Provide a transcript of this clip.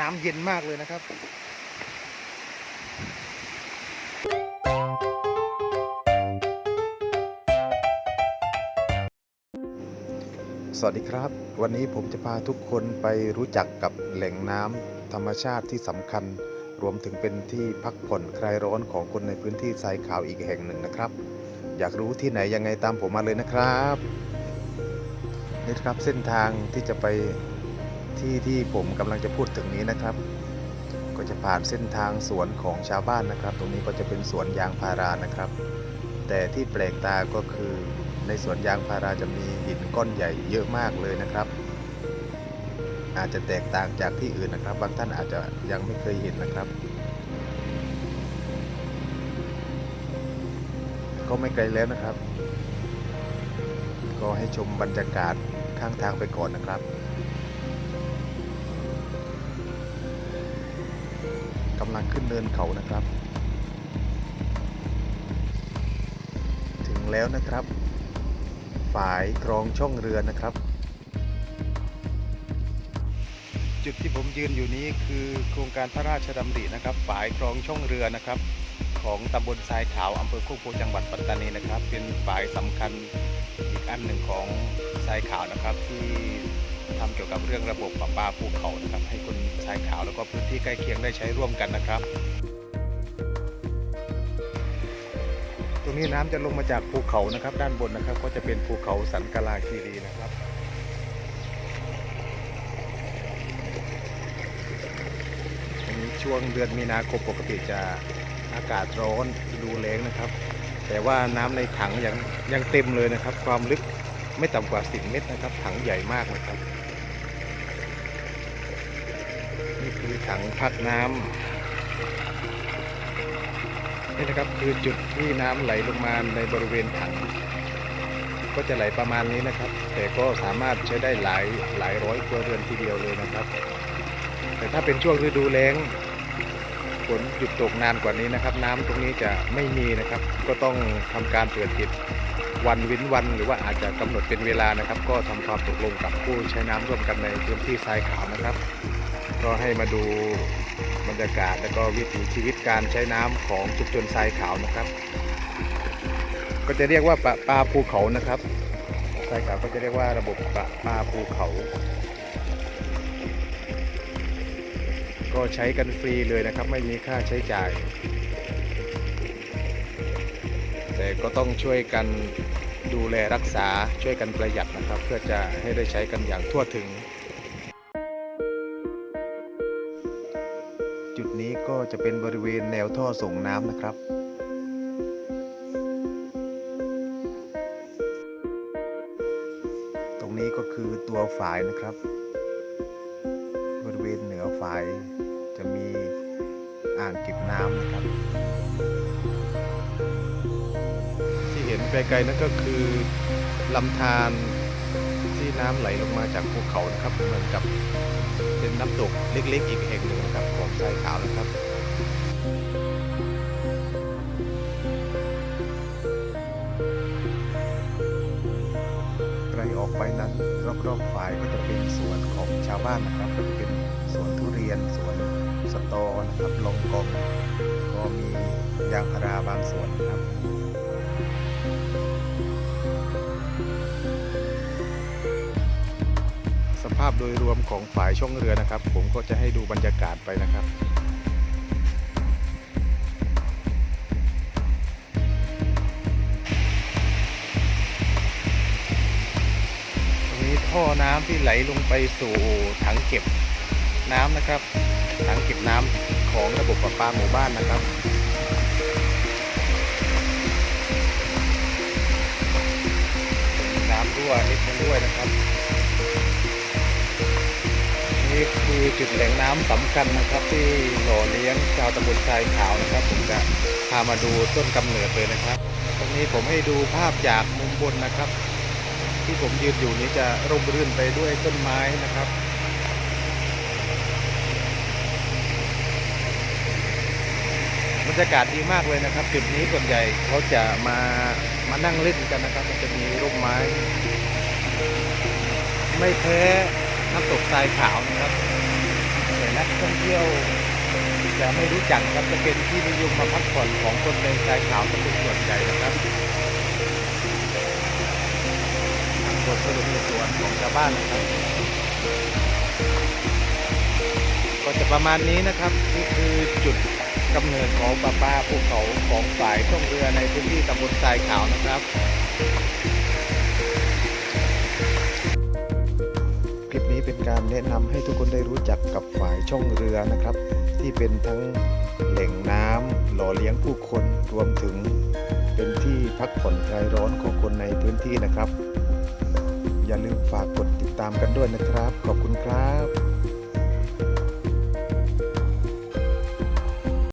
น้ำเย็นมากเลยนะครับสวัสดีครับ วันนี้ผมจะพาทุกคนไปรู้จักกับแหล่งน้ำธรรมชาติที่สำคัญ รวมถึงเป็นที่พักผ่อนคลายร้อนของคนในพื้นที่ทรายขาวอีกแห่งหนึ่งนะครับ อยากรู้ที่ไหนยังไงตามผมมาเลยนะครับนี่ครับเส้นทางที่จะไป ที่ที่ผมกำลังจะพูดถึงนี้นะครับ ก็จะผ่านเส้นทางสวนของชาวบ้านนะครับ ตรงนี้ก็จะเป็นสวนยางพารานะครับ แต่ที่แปลกตาก็คือในสวนยางพาราจะมีหินก้อนใหญ่เยอะมากเลยนะครับ อาจจะแตกต่างจากที่อื่นนะครับ บางท่านอาจจะยังไม่เคยเห็นนะครับ ก็ไม่ไกลแล้วนะครับ ก็ให้ชมบรรยากาศข้างทางไปก่อนนะครับ กำลังขึ้นเนินเขานะครับ ถึงแล้วนะครับ ฝายคลองช่องเรือนะครับ จุดที่ผมยืนอยู่นี้คือโครงการพระราชดำรินะครับ ฝายคลองช่องเรือนะครับ ของตำบลทรายขาวอำเภอโคกโพจังหวัดปัตตานีนะครับ เป็นฝายสำคัญอีกอันหนึ่งของทรายขาวนะครับที่ ทำเกี่ยวกับเรื่องระบบประปาภูเขานะครับ ให้คนทรายขาวแล้วก็พื้นที่ใกล้เคียงได้ใช้ร่วมกันนะครับ ตรงนี้น้ำจะลงมาจากภูเขานะครับ ด้านบนนะครับ ก็จะเป็นภูเขาสันกลาคีรีนะครับอันนี้ช่วงเดือนมีนาคมปกติจะอากาศร้อนดูแล้งนะครับ แต่ว่าน้ำในถังยังยังเต็มเลยนะครับ ความลึก ไม่ต่ำกว่า 10 เมตรนะครับ ถังใหญ่มากนะครับ นี่คือถังพักน้ำนี่นะครับคือจุดที่น้ำไหลลงมาในบริเวณถัง ก็จะไหลประมาณนี้นะครับ แต่ก็สามารถใช้ได้หลายหลายร้อยครัวเรือนทีเดียวเลยนะครับ แต่ถ้าเป็นช่วงฤดูแล้งฝนหยุดตกนานกว่านี้นะครับ น้ำตรงนี้จะไม่มีนะครับ ก็ต้องทำการเปิดปิด วันเวินวันหรือว่าอาจจะกำหนดเป็นเวลานะครับ ก็ทำความตกลงกับผู้ใช้น้ำร่วมกันในพื้นที่ทรายขาวนะครับ ก็ให้มาดูบรรยากาศและก็วิถีชีวิตการใช้น้ำของชุมชนทรายขาวนะครับ ก็จะเรียกว่าปลาปลาภูเขานะครับทรายขาวก็จะเรียกว่าระบบปลาปลาภูเขา ก็ใช้กันฟรีเลยนะครับ ไม่มีค่าใช้จ่าย แต่ก็ต้องช่วยกันดูแลรักษาช่วยกันประหยัดนะครับ เพื่อจะให้ได้ใช้กันอย่างทั่วถึง จุดนี้ก็จะเป็นบริเวณแนวท่อส่งน้ำนะครับตรงนี้ก็คือตัวฝายนะครับ บริเวณเหนือฝายจะมีอ่างเก็บน้ำนะครับ ไกลๆนั่นก็คือลำธารที่น้ำไหลลงมาจากภูเขานะครับเหมือนกับเป็นน้ำตกเล็กๆ อีกแห่งหนึ่งนะครับของทรายขาวนะครับไกลออกไปนั้นรอบๆฝ่ายก็จะเป็นสวนของชาวบ้านนะครับก็จะเป็นสวนทุเรียนสวนสตอนะครับลงกองก็มียางพาราบางส่วนนะครับาพโดยรวมของฝ่ายช่องเรือนะครับ ผมก็จะให้ดูบรรยากาศไปนะครับตรงนี้ท่อน้ำที่ไหลลงไปสู่ถังเก็บน้ำนะครับ ถังเก็บน้ำของระบบประปาหมู่บ้านนะครับ น้ำรั่วนิดนึงด้วยนะครับ นี่คือจุดแหล่งน้ำสำคัญนะครับ ที่หล่อเลี้ยงชาวตำบลทรายขาวนะครับ ผมจะพามาดูต้นกำเนิดเลยนะครับ ตรงนี้ผมให้ดูภาพจากมุมบนนะครับ ที่ผมยืนอยู่นี้จะร่มรื่นไปด้วยต้นไม้นะครับบรรยากาศดีมากเลยนะครับ จุดนี้ส่วนใหญ่เขาจะมามานั่งเล่นกันนะครับ มันจะมีร่มไม้ ไม่แพ้ น้ำตกทรายขาวนะครับแต่นักท่องเที่ยวจะไม่รู้จักครับจะเป็นที่นิยมมาพักผ่อนของคนในชายขาวก็เป็นส่วนใหญ่นะครับทางบทสรุปในส่วนของชาวบ้านนะครับ ก็จะประมาณนี้นะครับนี่คือจุดกำเนิดของปลาปลาภูเขาของฝ่ายท่องเรือในพื้นที่ตำบลทรายขาวนะครับ เป็นการแนะนำให้ทุกคนได้รู้จักกับฝ่ายช่องเรือนะครับ ที่เป็นทั้งแหล่งน้ำหล่อเลี้ยงผู้คนรวมถึง เป็นที่พักผ่อนคลายร้อนของคนในพื้นที่นะครับ อย่าลืมฝากกดติดตามกันด้วยนะครับ ขอบคุณครับ